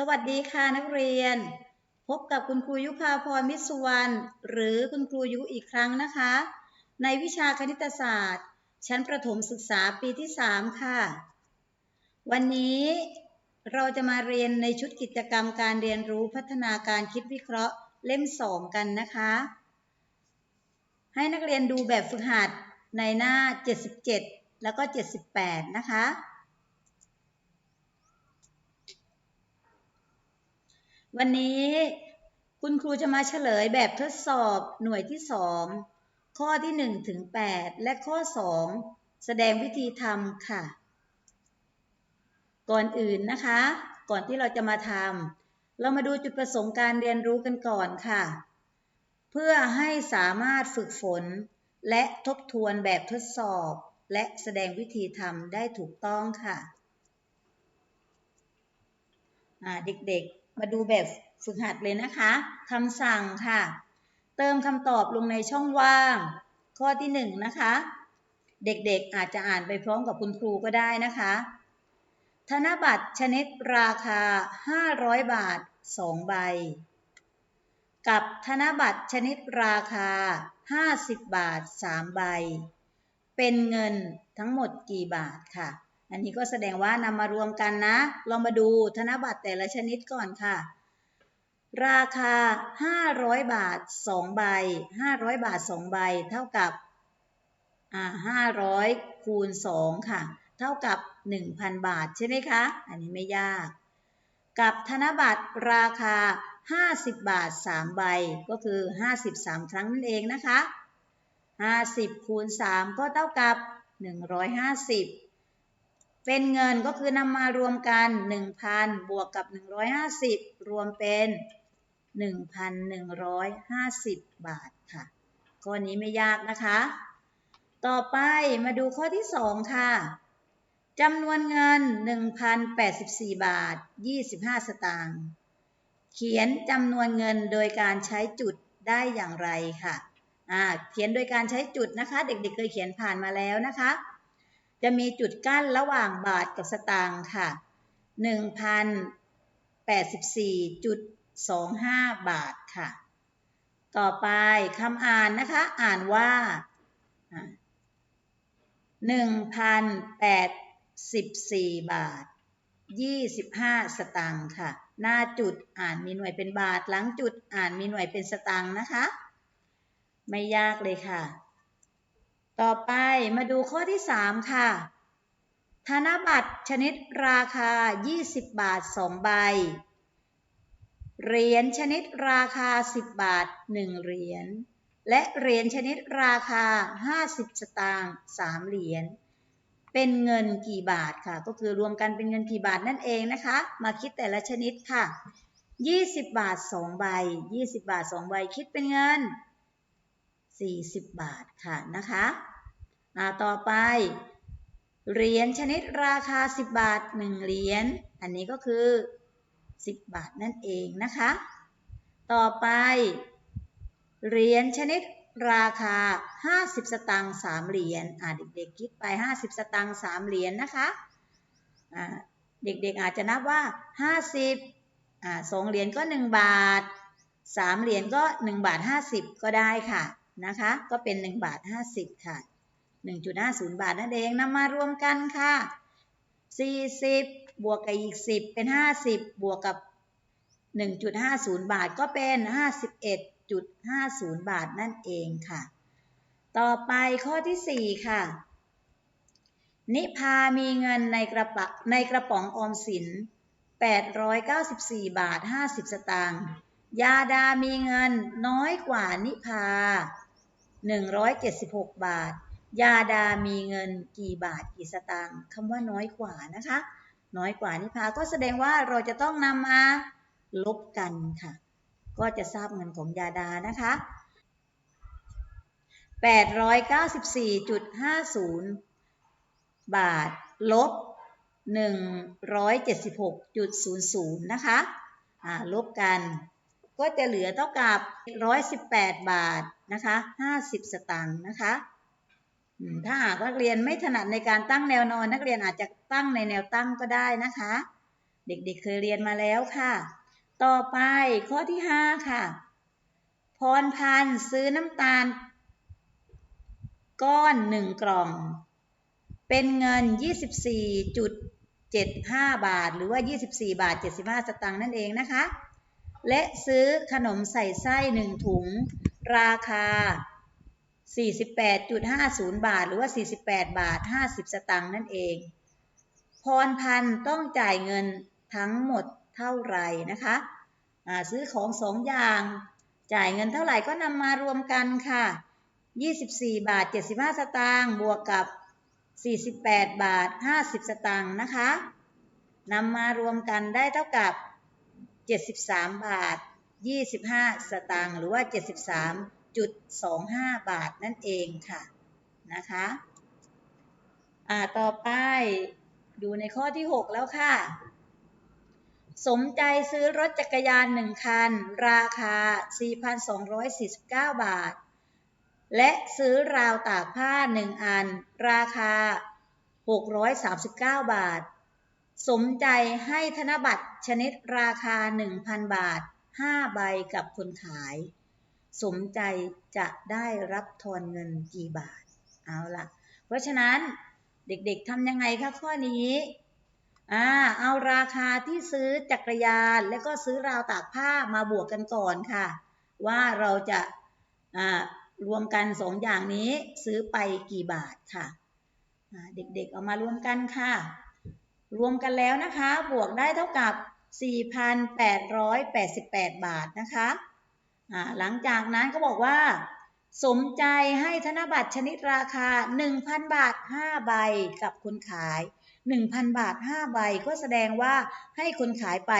สวัสดีค่ะนักเรียน พบกับคุณครูยุพาพรมิตรสุวรรณหรือคุณครูยุอีกครั้งนะคะ ในวิชาคณิตศาสตร์ ชั้นประถมศึกษาปีที่ 3 ค่ะ วันนี้เราจะมาเรียนในชุดกิจกรรมการเรียนรู้พัฒนาการคิดวิเคราะห์เล่ม 2 กันนะคะ ให้นักเรียนดูแบบฝึกหัดในหน้า 77 แล้วก็ 78 นะคะ วันนี้คุณครูจะมาเฉลยแบบทดสอบหน่วยที่ 2 ข้อที่ 1 ถึง 8 และข้อ 2 แสดงวิธีทำค่ะ ก่อนอื่นนะคะ ก่อนที่เราจะมาทำเรามาดูจุดประสงค์การเรียนรู้กันก่อนค่ะ เพื่อให้สามารถฝึกฝน และทบทวนแบบทดสอบ และแสดงวิธีทำได้ถูกต้องค่ะเด็กๆ มาดูแบบฝึกหัดเลยนะคะคำสั่งค่ะ เติมคำตอบลงในช่องว่าง ข้อที่หนึ่งนะคะ เด็กๆอาจจะอ่านไปพร้อมกับคุณครูก็ได้นะคะ ธนบัตรชนิดราคา 500 บาท 2 ใบ กับธนบัตรชนิดราคา 50 บาท 3 ใบ เป็นเงินทั้งหมดกี่บาทค่ะ อันนี้ก็แสดงว่านำมารวมกันนะ ลองมาดูธนบัตรแต่ละชนิดก่อนค่ะ ราคา 500 บาท 2 ใบ 500 บาท 2 ใบ เท่ากับอ่า500 คูณ 2 ค่ะ เท่ากับ 1,000 บาทใช่ไหมคะ อันนี้ไม่ยาก กับธนบัตรราคา50 บาท 3 ใบ ก็คือ 53 ครั้งนั่นเองนะคะ 50 คูณ 3 ก็เท่ากับ 150 เป็นเงินก็คือนำมารวมกัน 1,000 บวกกับ 150 รวมเป็น 1,150 บาทค่ะ ข้อนี้ไม่ยากนะคะ ต่อไปมาดูข้อที่ 2 ค่ะจำนวนเงิน 1,084 บาท 25 สตางค์ เขียนจำนวนเงินโดยการใช้จุดได้อย่างไรค่ะ เขียนโดยการใช้จุดนะคะ เด็กๆเคยเขียนผ่านมาแล้วนะคะ จะมีจุดกั้นระหว่างบาทกับสตางค์ค่ะ1,084.25 บาทค่ะ ต่อไปคำอ่านนะคะ อ่านว่า 1,084 บาท 25 สตางค์ค่ะ หน้าจุดอ่านมีหน่วยเป็นบาท หลังจุดอ่านมีหน่วยเป็นสตางค์นะคะ ไม่ยากเลยค่ะ ต่อไปมาดูข้อที่ 3 ค่ะ ธนบัตรชนิดราคา 20 บาท 2 ใบ เหรียญชนิดราคา 10 บาท 1 เหรียญ และเหรียญชนิดราคา 50 สตางค์3เหรียญ เป็นเงินกี่บาทค่ะ ก็คือรวมกันเป็นเงินกี่บาทนั่นเองนะคะ มาคิดแต่ละชนิดค่ะ 20 บาท 2 ใบ 20 บาท 2 ใบ คิดเป็นเงิน 40 บาทค่ะนะคะต่อไปเหรียญชนิดราคา 10 บาท 1 เหรียญ อันนี้ก็คือ 10 บาทนั่นเองนะคะ ต่อไป เหรียญชนิดราคา 50 สตางค์3เหรียญอ่าเด็กๆคิดไป 50 สตางค์3เหรียญนนะคะอ่าเด็กๆอาจจะนับว่า 50อ่า2เหรียญก็ 1 บาท 3 เหรียญก็ 1 บาท 50 ก็ได้ค่ะ นะคะ ก็เป็น 1 บาท 50 ค่ะ 1.50 บาทนั่นเองนำมารวมกันค่ะ 40 บวกกับอีก 10 เป็น 50 บวกกับ 1.50 บาทก็เป็น 51.50 บาทนั่นเองค่ะ ต่อไปข้อที่ 4 ค่ะ นิพามีเงินในกระปะในกระป๋องออมสิน 894 บาท 50 สตางค์ยาดามีเงินน้อยกว่านิพา 176 บาท ยาดามีเงินกี่บาทกี่สตางค์คำว่าน้อยกว่านะคะ น้อยกว่านิพาก็แสดงว่าเราจะต้องนำมาลบกันค่ะ ก็จะทราบเงินของยาดานะคะ894.50 บาท ลบ 176.00 นะคะลบกัน ก็จะเหลือเท่ากับ 118 บาท นะคะ50 สตางค์นะคะถ้าหากนักเรียนไม่ถนัดในการตั้งแนวนอน นักเรียนอาจจะตั้งในแนวตั้งก็ได้นะคะ เด็กๆเคยเรียนมาแล้วค่ะ ต่อไปข้อที่ 5 ค่ะ พรพันธ์ซื้อน้ำตาล ก้อน1กล่อง เป็นเงิน 24.75 บาท หรือว่า 24 บาท 75 สตางค์นั่นเองนะคะ และซื้อขนมใส่ไส้1ถุง ราคา 48.50 บาท หรือว่า 48 บาท 50 สตางค์นั่นเอง พรพันต้องจ่ายเงินทั้งหมดเท่าไหร่นะคะะซื้อของสองอย่าง จ่ายเงินเท่าไหร่ก็นำมารวมกันค่ะ 24 บาท 75 สตางค์บวกกับ 48 บาท 50 สตางค์นะคะนำมารวมกันได้เท่ากับ 73 บาท 25 สตางค์หรือว่า 73.25 บาทนั่นเองค่ะนะคะอ่าต่อไปดูในข้อที่ 6 แล้วค่ะ สมใจซื้อรถจักรยานหนึ่งคัน ราคา 4,249 บาท และซื้อราวตากผ้าหนึ่งอัน ราคา 639 บาท สมใจให้ธนบัตรชนิดราคา 1,000 บาท 5ใบกับคนขาย สมใจจะได้รับทอนเงินกี่บาท เอาละเพราะฉะนั้นเด็กๆทำยังไงคะข้อนี้อ่าเอาราคาที่ซื้อจักรยานและก็ซื้อราวตากผ้ามาบวกกันก่อนค่ะ ว่าเราจะอ่ารวมกันสองอย่างนี้ซื้อไปกี่บาทค่ะเด็กๆเอามารวมกันค่ะ รวมกันแล้วนะคะ บวกได้เท่ากับ 4,888 บาทนะคะหลังจากนั้นก็บอกว่า สมใจให้ธนบัตรชนิดราคา 1,000 บาท 5 ใบกับคนขาย 1,000 บาท 5 ใบก็แสดงว่าให้คนขายไป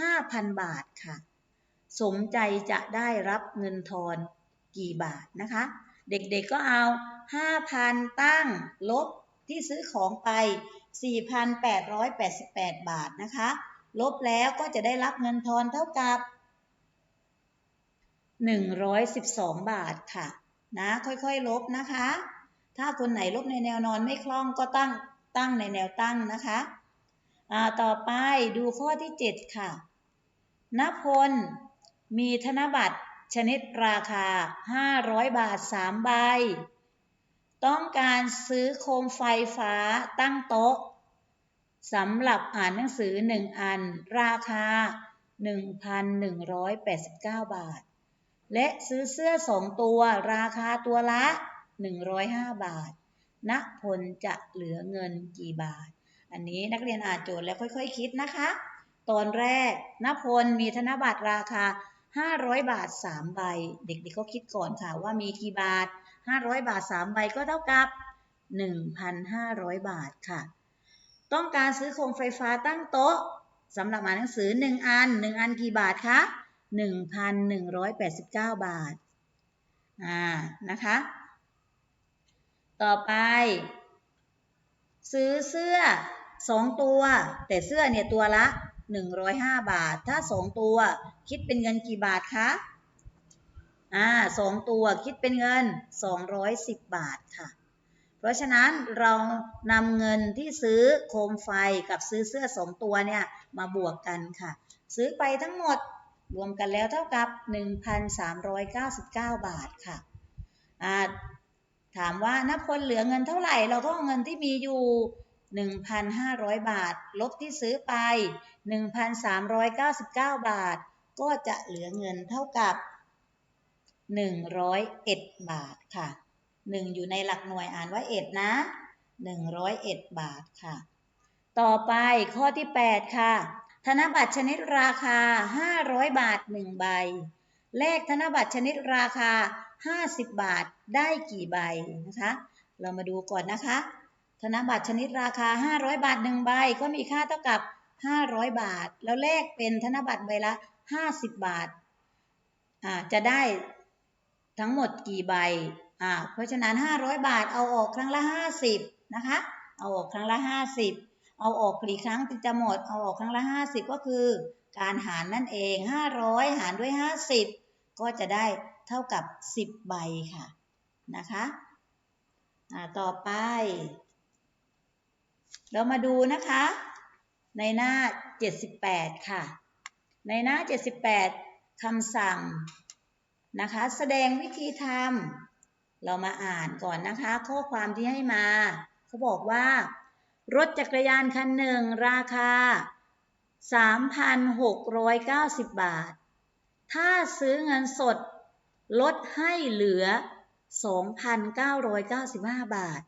5,000 บาทค่ะ สมใจจะได้รับเงินทอนกี่บาทนะคะ เด็กๆก็เอา 5,000 ตั้งลบที่ซื้อของไป 4,888 บาทนะคะ ลบแล้วก็จะได้รับเงินทอนเท่ากับ 112 บาทค่ะ นะค่อยๆลบนะคะ ถ้าคนไหนลบในแนวนอนไม่คล่องก็ตั้งตั้งในแนวตั้งนะคะต่อไปดูข้อที่ 7 ค่ะนพลมีธนบัตรชนิดราคา 500 บาท 3 ใบ ต้องการซื้อโคมไฟฟ้าตั้งโต๊ะ สำหรับอ่านหนังสือ 1 อัน ราคา 1,189 บาท และซื้อเสื้อ 2 ตัว ราคาตัวละ 105 บาทณพลจะเหลือเงินกี่บาท อันนี้นักเรียนอ่านโจทย์แล้วค่อยๆคิดนะคะ ตอนแรกณพลมีธนบัตรราคา500 บาท 3 ใบ เด็กๆก็คิดก่อนค่ะว่ามีกี่บาท 500 บาท 3 ใบก็เท่ากับ 1,500 บาทค่ะ ต้องการซื้อโคมไฟฟ้าตั้งโต๊ะสำหรับอ่านหนังสือ 1 อัน 1 อันกี่บาทคะ 1,189 บาท อ่า นะคะ ต่อไป ซื้อเสื้อ 2 ตัว แต่เสื้อเนี่ยตัวละ 105 บาท ถ้า 2 ตัว คิดเป็นเงินกี่บาทคะ อ่าสองตัวคิดเป็นเงิน 210 บาทค่ะ ราะฉะนั้นเรานำเงินที่ซื้อโคมไฟกับซื้อเสื้อ2ตัวเนี่ยมาบวกกันค่ะ ซื้อไปทั้งหมดรวมกันแล้วเท่ากับ 1,399 บาทค่ะถามว่านพลเหลือเงินเท่าไหร่ เราก็เอาเงินที่มีอยู่ 1,500 บาท ลบที่ซื้อไป 1,399 บาท ก็จะเหลือเงินเท่ากับ 101 บาทค่ะ 1 อยู่ในหลักหน่วยอ่านว่า1นะ 101 บาทค่ะ ต่อไปข้อที่ 8 ค่ะ ธนบัตรชนิดราคา 500 บาท 1 ใบ เลขธนบัตรชนิดราคา 50 บาทได้กี่ใบนะคะ เรามาดูก่อนนะคะ ธนบัตรชนิดราคา 500 บาท 1 ใบ ก็มีค่าเท่ากับ 500 บาท แล้วเลขเป็นธนบัตรใบละ 50 บาทจะได้ทั้งหมดกี่ใบ เพราะฉะนั้น 500 บาทเอาออกครั้งละ 50 นะคะ เอาออกครั้งละ 50 เอาออกกี่ครั้งถึงจะหมด เอาออกครั้งละ 50 ก็คือ การหารนั่นเอง 500 หารด้วย 50 ก็จะได้เท่ากับ 10 ใบค่ะนะคะต่อไป เรามาดูนะคะ ในหน้า 78 ค่ะ ในหน้า 78คำสั่งนะคะ แสดงวิธีทำ เรามาอ่านก่อนนะคะ ข้อความที่ให้มา เขาบอกว่า รถจักรยานคันหนึ่งราคา 3,690 บาท ถ้าซื้อเงินสด ลดให้เหลือ 2,995 บาท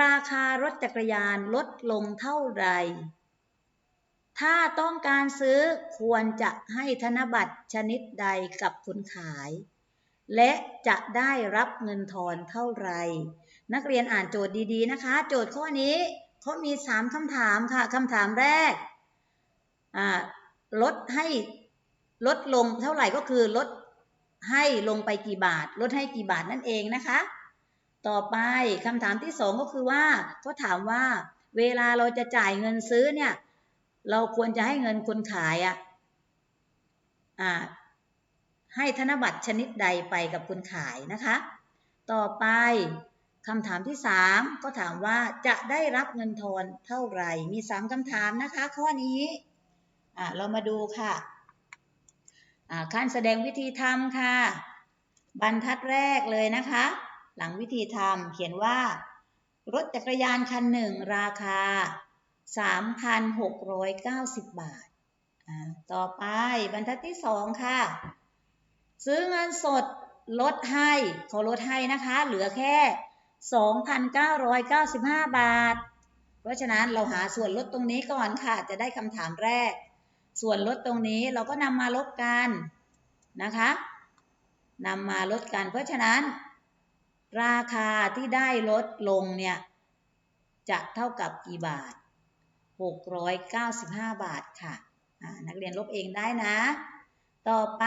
ราคารถจักรยานลดลงเท่าไหร่ถ้าต้องการซื้อควรจะให้ธนบัตรชนิดใดกับคนขาย และจะได้รับเงินทอนเท่าไหร่ นักเรียนอ่านโจทย์ดีๆนะคะ โจทย์ข้อนี้เขามี 3คำถามค่ะคำถามแรกลดให้ลดลงเท่าไหร่ก็คือลดให้ลงไปกี่บาท ลดให้กี่บาทนั่นเองนะคะ ต่อไปคำถามที่สองก็คือว่าเขาถามว่าเวลาเราจะจ่ายเงินซื้อเนี่ย เราควรจะให้เงินคนขายอะอ่า ให้ธนบัตรชนิดใดไปกับคนขายนะคะ ต่อไปคำถามที่สามก็ถามว่าจะได้รับเงินทอนเท่าไหร่ มีสามคำถามนะคะ ข้อนี้เรามาดูค่ะขั้นแสดงวิธีทำค่ะ บรรทัดแรกเลยนะคะ หลังวิธีทำเขียนว่า รถจักรยานคันหนึ่งราคา 3,690 บาทอ่าต่อไปบรรทัดที่สองค่ะ ซื้อเงินสดลดให้เขาลดให้นะคะ เหลือแค่ 2,995 บาท เพราะฉะนั้นเราหาส่วนลดตรงนี้ก่อนค่ะ จะได้คำถามแรก ส่วนลดตรงนี้เราก็นำมาลบกันนะคะนำมาลดกัน เพราะฉะนั้น ราคาที่ได้ลดลงเนี่ย จะเท่ากับกี่บาท 695 บาทค่ะ นักเรียนลบเองได้นะ ต่อไป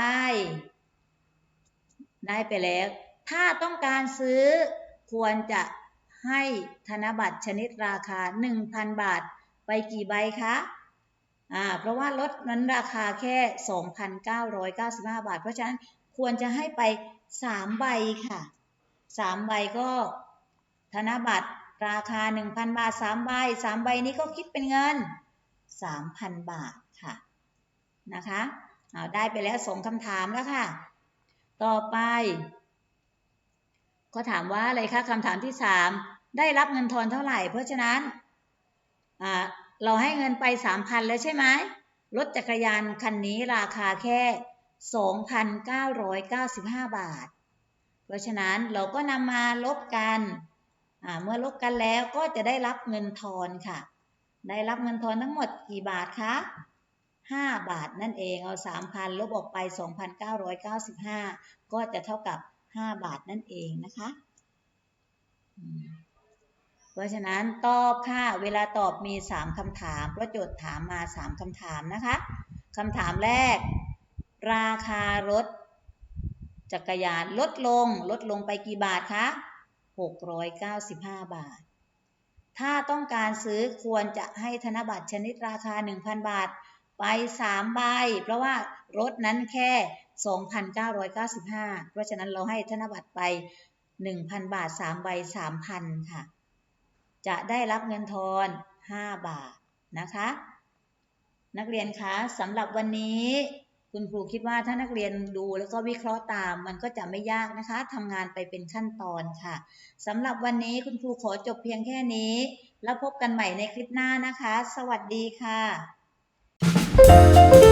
ได้ไปแล้ว ถ้าต้องการซื้อควรจะให้ธนบัตรชนิดราคา 1,000 บาท ไปกี่ใบคะอ่าเพราะว่ารถนั้นราคาแค่ 2,995 บาท เพราะฉะนั้นควรจะให้ไป 3 ใบค่ะ 3 ใบก็ธนบัตรราคา 1,000 บาท 3 ใบ 3 ใบนี้ก็คิดเป็นเงิน 3,000 บาทค่ะนะคะเอาได้ไปแล้วสองคำถามแล้วค่ะ ต่อไป ก็ถามว่าอะไรคะคำถามที่สามได้รับเงินทอนเท่าไหร่ เพราะฉะนั้นเราให้เงินไปสามพันแล้วใช่ไหมรถจักรยานคันนี้ราคาแค่สองพันเก้าร้อยเก้าสิบห้าบาท เพราะฉะนั้นเราก็นำมาลบกัน เมื่อลบกันแล้วก็จะได้รับเงินทอนค่ะ ได้รับเงินทอนทั้งหมดกี่บาทคะ 5 บาทนั่นเองเอา 3,000 ลบออกไป 2,995 ก็จะเท่ากับ 5 บาทนั่นเองนะคะ เพราะฉะนั้นตอบค่ะ เวลาตอบมี 3คำถามเพราะโจทย์ถามมา 3คำถามนะคะคำถามแรก ราคารถ จักรยานลดลง ลดลงไปกี่บาทคะ695 บาท ถ้าต้องการซื้อควรจะให้ธนบัตรชนิดราคา 1,000 บาท ไป3ใบ เพราะว่ารถนั้นแค่ 2,995 เพราะฉะนั้นเราให้ธนบัตรไป 1,000 บาท 3 ใบ 3,000 ค่ะ จะได้รับเงินทอน 5 บาทนะคะ นักเรียนคะสำหรับวันนี้คุณครูคิดว่าถ้านักเรียนดูแล้วก็วิเคราะห์ตามมันก็จะไม่ยากนะคะทำงานไปเป็นขั้นตอนค่ะสำหรับวันนี้คุณครูขอจบเพียงแค่นี้ แล้วพบกันใหม่ในคลิปหน้านะคะ สวัสดีค่ะ you